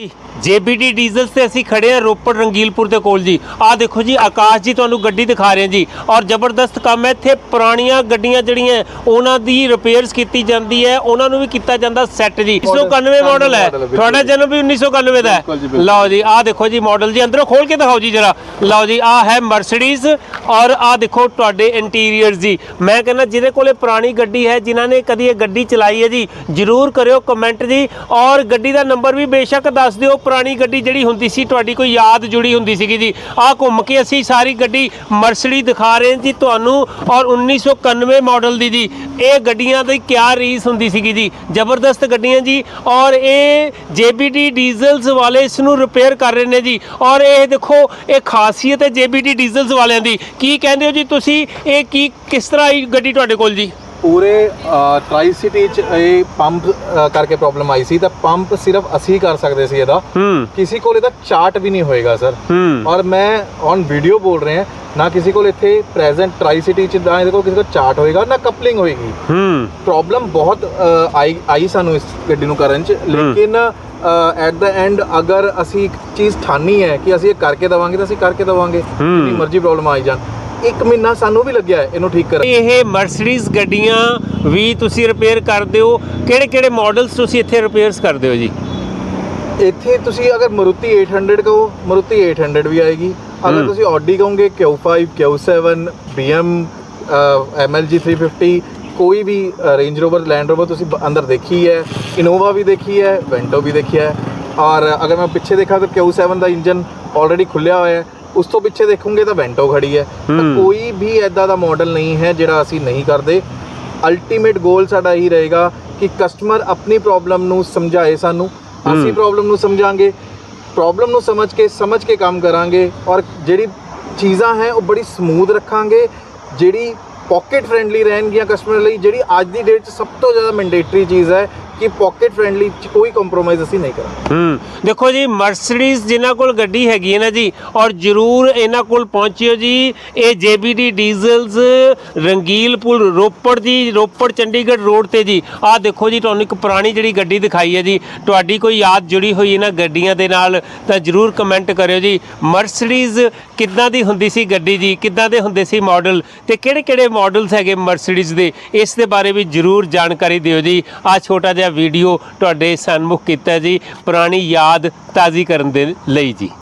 JBD ਡੀਜ਼ਲਸ ਤੇ ਅਸੀਂ ਖੜੇ ਆ ਰੋਪੜ ਰੰਗੀਲਪੁਰ ਦੇ ਕੋਲ ਜੀ। ਆਹ ਦੇਖੋ ਜੀ ਆਕਾਸ਼ ਜੀ ਤੁਹਾਨੂੰ ਗੱਡੀ ਦਿਖਾ ਰਹੇ ਜੀ। ਔਰ ਜ਼ਬਰਦਸਤ ਕੰਮ ਹੈ ਇੱਥੇ ਪੁਰਾਣੀਆਂ ਗੱਡੀਆਂ ਜਿਹੜੀਆਂ ਉਹਨਾਂ ਦੀ ਰਿਪੇਅਰਸ ਕੀਤੀ ਜਾਂਦੀ ਹੈ ਉਹਨਾਂ ਨੂੰ ਵੀ ਕੀਤਾ ਜਾਂਦਾ ਸੈੱਟ ਜੀ। 1991 ਮਾਡਲ ਹੈ। ਤੁਹਾਡਾ ਜਨਮ ਵੀ 1991 ਦਾ ਹੈ। ਲਓ ਜੀ ਆਹ ਦੇਖੋ ਜੀ ਮਾਡਲ ਜੀ ਅੰਦਰੋਂ ਖੋਲ ਕੇ ਦਿਖਾਓ ਜੀ ਜਰਾ। ਲਓ ਜੀ ਆਹ ਹੈ ਮਰਸੀਡੀਜ਼ ਔਰ ਆਹ ਦੇਖੋ ਤੁਹਾਡੇ ਇੰਟੀਰੀਅਰਸ ਜੀ। ਮੈਂ ਕਹਿੰਦਾ ਜਿਹਦੇ ਕੋਲੇ ਪੁਰਾਣੀ ਗੱਡੀ ਹੈ ਜਿਨ੍ਹਾਂ ਨੇ ਕਦੀ ਇਹ ਗੱਡੀ ਚਲਾਈ ਹੈ ਜੀ ਜਰੂਰ ਕਰਿਓ ਕਮੈਂਟ ਜੀ। ਔਰ ਗੱਡੀ ਦਾ ਨੰਬਰ ਵੀ ਬੇਸ਼ੱਕ ਦੱਸ ਦੱਸ ਦਿਓ, ਪੁਰਾਣੀ ਗੱਡੀ ਜਿਹੜੀ ਹੁੰਦੀ ਸੀ, ਤੁਹਾਡੀ ਕੋਈ ਯਾਦ ਜੁੜੀ ਹੁੰਦੀ ਸੀਗੀ ਜੀ? ਆਹ ਘੁੰਮ ਕੇ ਅਸੀਂ ਸਾਰੀ ਗੱਡੀ ਮਰਸੀਡੀ ਦਿਖਾ ਰਹੇ ਜੀ ਤੁਹਾਨੂੰ ਔਰ 1991 ਮਾਡਲ ਦੀ ਜੀ। ਇਹ ਗੱਡੀਆਂ ਦੀ ਕਿਆ ਰੀਸ ਹੁੰਦੀ ਸੀਗੀ ਜੀ? ਜ਼ਬਰਦਸਤ ਗੱਡੀਆਂ ਜੀ ਔਰ ਇਹ JBD ਡੀਜ਼ਲਸ ਵਾਲੇ ਇਸ ਨੂੰ ਰਿਪੇਅਰ ਕਰ ਰਹੇ ਨੇ ਜੀ। ਔਰ ਇਹ ਦੇਖੋ, ਇਹ ਖਾਸੀਅਤ ਹੈ JBD ਡੀਜ਼ਲਸ ਵਾਲਿਆਂ ਦੀ। ਕੀ ਕਹਿੰਦੇ ਹੋ ਜੀ ਤੁਸੀਂ? ਇਹ ਕੀ, ਕਿਸ ਤਰ੍ਹਾਂ ਆਈ ਗੱਡੀ ਤੁਹਾਡੇ ਕੋਲ ਜੀ? ਪੂਰੇ ਟਰਾਈ ਸਿਟੀ ਚ ਇਹ ਪੰਪ ਕਰਕੇ ਪ੍ਰੋਬਲਮ ਆਈ ਸੀ। ਤਾਂ ਪੰਪ ਸਿਰਫ ਅਸੀਂ ਕਰ ਸਕਦੇ ਸੀ ਇਹਦਾ। ਕਿਸੇ ਕੋਲ ਇਹਦਾ ਚਾਰਟ ਵੀ ਨਹੀਂ ਹੋਏਗਾ ਸਰ ਔਰ ਮੈਂ ਔਨ ਵੀਡੀਓ ਬੋਲ ਰਹੇ ਹਾਂ ਨਾ ਕਿਸੇ ਕੋਲ ਇੱਥੇ ਪ੍ਰੈਜ਼ੈਂਟ ਟਰਾਈ ਸਿਟੀ ਚ ਨਾ ਇਹਦੇ ਕੋਲ ਕਿਸੇ ਕੋਲ ਚਾਰਟ ਹੋਏਗਾ ਨਾ ਕਪਲਿੰਗ ਹੋਏਗੀ। ਪ੍ਰੋਬਲਮ ਬਹੁਤ ਆਈ ਆਈ ਸਾਨੂੰ ਇਸ ਗੱਡੀ ਨੂੰ ਕਰਨ ਚ। ਲੇਕਿਨ ਐਟ ਦਾ ਐਂਡ ਅਗਰ ਅਸੀਂ ਇੱਕ ਚੀਜ਼ ਠਾਨੀ ਹੈ ਕਿ ਅਸੀਂ ਇਹ ਕਰਕੇ ਦਵਾਂਗੇ ਤਾਂ ਅਸੀਂ ਕਰਕੇ ਦਵਾਂਗੇ। ਜਿੰਨੀ ਮਰਜ਼ੀ ਪ੍ਰੋਬਲਮ ਆਈ ਜਾਣ। ਇੱਕ ਮਹੀਨਾ ਸਾਨੂੰ ਵੀ ਲੱਗਿਆ ਇਹਨੂੰ ਠੀਕ ਕਰਨ ਇਹ ਮਰਸੀਡੀਜ਼ ਗੱਡੀਆਂ ਵੀ ਤੁਸੀਂ ਰਿਪੇਅਰ ਕਰਦੇ ਹੋ। ਕਿਹੜੇ ਕਿਹੜੇ ਮਾਡਲਸ ਤੁਸੀਂ ਇੱਥੇ ਰਿਪੇਅਰਸ ਕਰਦੇ ਹੋ ਜੀ? ਇੱਥੇ ਤੁਸੀਂ ਅਗਰ ਮਰੂਤੀ 800 ਕਹੋ ਮਰੂਤੀ 800 ਵੀ ਆਏਗੀ। ਅਗਰ ਤੁਸੀਂ ਆਡੀ ਕਹੋਗੇ Q5 Q7 BM MLG 350 ਕੋਈ ਵੀ ਰੇਂਜ ਰੋਵਰ ਲੈਂਡ ਰੋਵਰ ਤੁਸੀਂ ਅੰਦਰ ਦੇਖੀ ਹੈ ਇਨੋਵਾ ਵੀ ਦੇਖੀ ਹੈ ਵੈਂਟੋ ਵੀ ਦੇਖੀ ਹੈ। ਔਰ ਅਗਰ ਮੈਂ ਪਿੱਛੇ ਦੇਖਾਂ ਤਾਂ Q7 ਦਾ ਇੰਜਨ ਆਲਰੇਡੀ ਖੁੱਲਿਆ ਹੋਇਆ ਹੈ। ਉਸ ਤੋਂ ਪਿੱਛੇ ਦੇਖੋਗੇ ਤਾਂ ਵੈਂਟੋ ਖੜੀ ਹੈ। ਤਾਂ ਕੋਈ ਵੀ ਐਦਾਂ ਦਾ ਮਾਡਲ ਨਹੀਂ ਹੈ ਜਿਹੜਾ ਅਸੀਂ ਨਹੀਂ ਕਰਦੇ। ਅਲਟੀਮੇਟ ਗੋਲ ਸਾਡਾ ਇਹੀ ਰਹੇਗਾ ਕਿ ਕਸਟਮਰ ਆਪਣੀ ਪ੍ਰੋਬਲਮ ਨੂੰ ਸਮਝਾਏ ਸਾਨੂੰ। ਅਸੀਂ ਪ੍ਰੋਬਲਮ ਨੂੰ ਸਮਝਾਂਗੇ। ਪ੍ਰੋਬਲਮ ਨੂੰ ਸਮਝ ਕੇ ਸਮਝ ਕੇ ਕੰਮ ਕਰਾਂਗੇ ਔਰ ਜਿਹੜੀ ਚੀਜ਼ਾਂ ਹੈ ਉਹ ਬੜੀ ਸਮੂਥ ਰੱਖਾਂਗੇ। ਜਿਹੜੀ ਪਾਕਟ ਫ੍ਰੈਂਡਲੀ ਰਹਿਣਗੀਆਂ ਕਸਟਮਰ ਲਈ ਜਿਹੜੀ ਅੱਜ ਦੀ ਡੇਟ 'ਚ ਸਭ ਤੋਂ ਜ਼ਿਆਦਾ ਮੈਂਡੇਟਰੀ ਚੀਜ਼ ਹੈ ਕਿ ਪਾਕਟ ਫ੍ਰੈਂਡਲੀ 'ਚ ਕੋਈ ਕੰਪਰੋਮਾਈਜ਼ ਅਸੀਂ ਨਹੀਂ ਕਰਾਂਗੇ। ਹੂੰ, ਦੇਖੋ ਜੀ ਮਰਸੀਡੀਜ਼ ਜਿਨ੍ਹਾਂ ਕੋਲ ਗੱਡੀ ਹੈਗੀ ਹੈ ਨਾ ਜੀ, ਔਰ ਜਰੂਰ ਇਹਨਾਂ ਕੋਲ ਪਹੁੰਚਿਓ ਜੀ, ਇਹ JBD ਡੀਜ਼ਲਸ ਰੰਗੀਲਪੁਰ ਰੋਪੜ ਦੀ, ਰੋਪੜ ਚੰਡੀਗੜ੍ਹ ਰੋਡ ਤੇ ਜੀ। ਆਹ ਦੇਖੋ ਜੀ, ਤੁਹਾਨੂੰ ਇੱਕ ਪੁਰਾਣੀ ਜਿਹੜੀ ਗੱਡੀ ਦਿਖਾਈ ਹੈ ਜੀ, ਤੁਹਾਡੀ ਕੋਈ ਯਾਦ ਜੁੜੀ ਹੋਈ ਇਹਨਾਂ ਗੱਡੀਆਂ ਦੇ ਨਾਲ, ਤਾਂ ਜਰੂਰ ਕਮੈਂਟ ਕਰਿਓ ਜੀ। ਮਰਸੀਡੀਜ਼ ਕਿੱਦਾਂ ਦੀ ਹੁੰਦੀ ਸੀ ਗੱਡੀ ਜੀ, ਕਿੱਦਾਂ ਦੇ ਹੁੰਦੇ ਸੀ ਮਾਡਲ ਤੇ ਕਿਹੜੇ ਕਿਹੜੇ ਮਾਡਲਸ ਹੈਗੇ ਮਰਸੀਡੀਜ਼ ਦੇ? ਇਸ ਦੇ ਬਾਰੇ ਵੀ ਜਰੂਰ ਜਾਣਕਾਰੀ ਦਿਓ ਜੀ। ਆ ਛੋਟਾ ਜਿਹਾ ਵੀਡੀਓ ਤੁਹਾਡੇ ਸਨਮੁਖ ਕੀਤਾ ਜੀ ਪੁਰਾਣੀ ਯਾਦ ਤਾਜ਼ੀ ਕਰਨ ਦੇ ਲਈ ਜੀ।